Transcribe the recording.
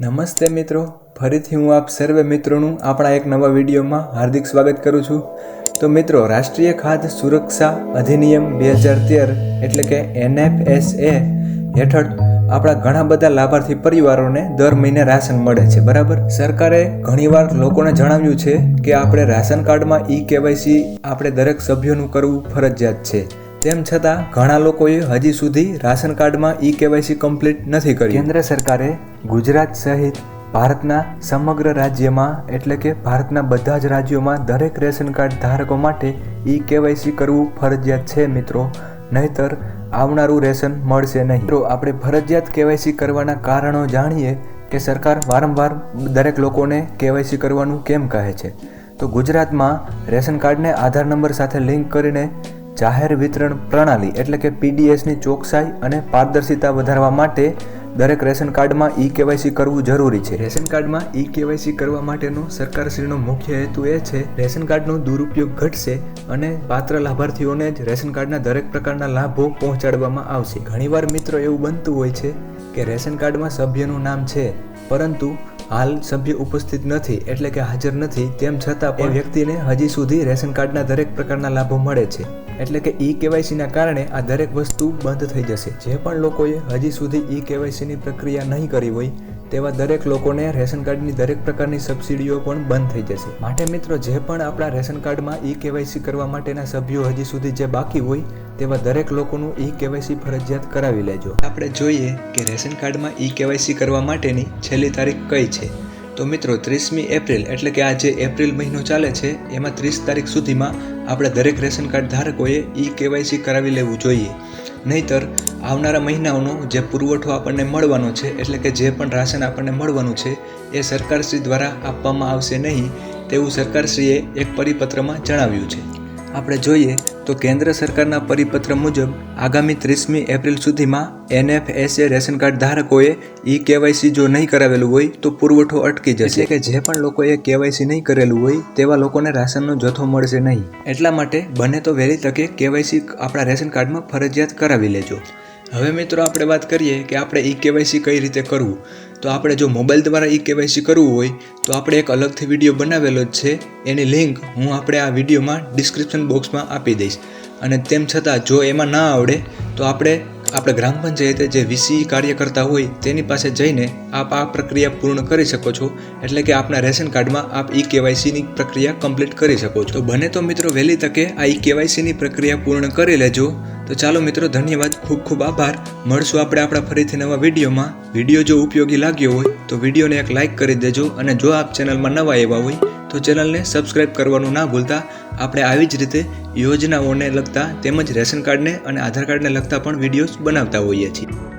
નમસ્તે મિત્રો. ફરીથી હું આપ સર્વે મિત્રોનું આપણા એક નવા વિડીયોમાં હાર્દિક સ્વાગત કરું છું. તો મિત્રો, રાષ્ટ્રીય ખાદ્ય સુરક્ષા અધિનિયમ બે હજાર તેર એટલે કે એનએફએસએ હેઠળ આપણા ઘણા બધા લાભાર્થી પરિવારોને દર મહિને રાશન મળે છે. બરાબર? સરકારે ઘણીવાર લોકોને જણાવ્યું છે કે આપણે રાશન કાર્ડમાં ઈ કેવાયસી આપણે દરેક સભ્યોનું કરવું ફરજિયાત છે. તેમ છતાં, ઘણા લોકોએ હજી સુધી રાશન કાર્ડમાં ઈ કેવાયસી કમ્પ્લીટ નથી કરી. કેન્દ્ર સરકારે ગુજરાત સહિત ભારતના સમગ્ર રાજ્યમાં, એટલે કે ભારતના બધા જ રાજ્યોમાં દરેક રેશન કાર્ડ ધારકો માટે ઈ કેવાયસી કરવું ફરજિયાત છે, મિત્રો. નહીતર, આવનારું રેશન મળશે નહીં. મિત્રો, આપણે ફરજિયાત કેવાયસી કરવાના કારણો જાણીએ કે સરકાર વારંવાર દરેક લોકોને કેવાયસી કરવાનું કેમ કહે છે. તો ગુજરાતમાં રેશન કાર્ડને આધાર નંબર સાથે લિંક કરીને જાહેર વિતરણ પ્રણાલી એટલે કે પીડીએસની ચોકસાઈ અને પારદર્શિતા વધારવા માટે દરેક રેશન કાર્ડમાં ઈ કેવાયસી કરવું જરૂરી છે. રેશન કાર્ડમાં ઈ કેવાયસી કરવા માટેનો સરકારશ્રીનો મુખ્ય હેતુ એ છે, રેશન કાર્ડનો દુરુપયોગ ઘટશે અને પાત્ર લાભાર્થીઓને જ રેશન કાર્ડના દરેક પ્રકારના લાભો પહોંચાડવામાં આવશે. ઘણીવાર મિત્રો એવું બનતું હોય છે કે રેશન કાર્ડમાં સભ્યનું નામ છે, પરંતુ હાલ સભ્ય ઉપસ્થિત નથી એટલે કે હાજર નથી, તેમ છતાં પણ વ્યક્તિને હજી સુધી રેશન કાર્ડના દરેક પ્રકારના લાભો મળે છે. એટલે કે ઈ કેવાયસીના કારણે આ દરેક વસ્તુ બંધ થઈ જશે. જે પણ લોકોએ હજી સુધી ઈ કેવાયસીની પ્રક્રિયા નહીં કરી હોય, તેવા દરેક લોકોને રેશન કાર્ડની દરેક પ્રકારની સબસિડીઓ પણ બંધ થઈ જશે. માટે મિત્રો, જે પણ આપણા રેશન કાર્ડમાં ઈ કેવાયસી કરવા માટેના સભ્યો હજી સુધી જે બાકી હોય, તેવા દરેક લોકોનું ઈ કેવાયસી ફરજિયાત કરાવી લેજો. આપણે જોઈએ કે રેશન કાર્ડમાં ઈ કેવાયસી કરવા માટેની છેલ્લી તારીખ કઈ છે. તો મિત્રો, ત્રીસમી એપ્રિલ, એટલે કે આ જે એપ્રિલ મહિનો ચાલે છે, એમાં ત્રીસ તારીખ સુધીમાં આપણે દરેક રેશન કાર્ડ ધારકોએ ઈ કેવાયસી કરાવી લેવું જોઈએ. નહીતર, આવનારા મહિનાઓનો જે પુરવઠો આપણને મળવાનો છે, એટલે કે જે પણ રાશન આપણને મળવાનું છે, એ સરકારશ્રી દ્વારા આપવામાં આવશે નહીં, તેવું સરકારશ્રીએ એક પરિપત્રમાં જણાવ્યું છે. આપણે જોઈએ તો કેન્દ્ર સરકારના પરિપત્ર મુજબ, આગામી ત્રીસમી એપ્રિલ સુધીમાં એનએફએસએ રેશન કાર્ડ ધારકોએ ઈ કેવાયસી જો નહીં કરાવેલું હોય, તો પુરવઠો અટકી જશે. કે જે પણ લોકોએ કેવાયસી નહીં કરેલું હોય, તેવા લોકોને રાશનનો જથ્થો મળશે નહીં. એટલા માટે બને તો વહેલી તકે કેવાયસી આપણા રેશન કાર્ડમાં ફરજિયાત કરાવી લેજો. હવે મિત્રો, આપણે વાત કરીએ કે આપણે ઈ કેવાયસી કઈ રીતે કરવું? તો આપણે જો મોબાઈલ દ્વારા ઈ કેવાયસી કરવું હોય, તો આપણે એક અલગથી વીડિયો બનાવેલો જ છે. એની લિંક હું આપણે આ વિડીયોમાં ડિસ્ક્રિપ્શન બોક્સમાં આપી દઈશ. અને તેમ છતાં, જો એમાં ના આવડે, તો આપણે આપણે ગ્રામ પંચાયતે જે વીસી કાર્યકર્તા હોય, તેની પાસે જઈને આપ આ પ્રક્રિયા પૂર્ણ કરી શકો છો. એટલે કે આપના રેશન કાર્ડમાં આપ ઈ કેવાયસીની પ્રક્રિયા કમ્પ્લીટ કરી શકો છો. બને તો મિત્રો વહેલી તકે આ ઈ કેવાયસીની પ્રક્રિયા પૂર્ણ કરી લેજો. તો ચાલો મિત્રો, ધન્યવાદ. ખૂબ ખૂબ આભાર. મળશું આપણે આપણા ફરીથી નવા વિડીયોમાં. વીડિયો જો ઉપયોગી લાગ્યો હોય, તો વિડીયોને એક લાઇક કરી દેજો અને જો આપ ચેનલમાં નવા એવા હોય, તો ચેનલને સબસ્ક્રાઇબ કરવાનું ના ભૂલતા. આપણે આવી જ રીતે યોજનાઓને લગતા તેમજ રેશન કાર્ડને અને આધાર કાર્ડને લગતા પણ વિડીયોઝ બનાવતા હોઈએ છીએ.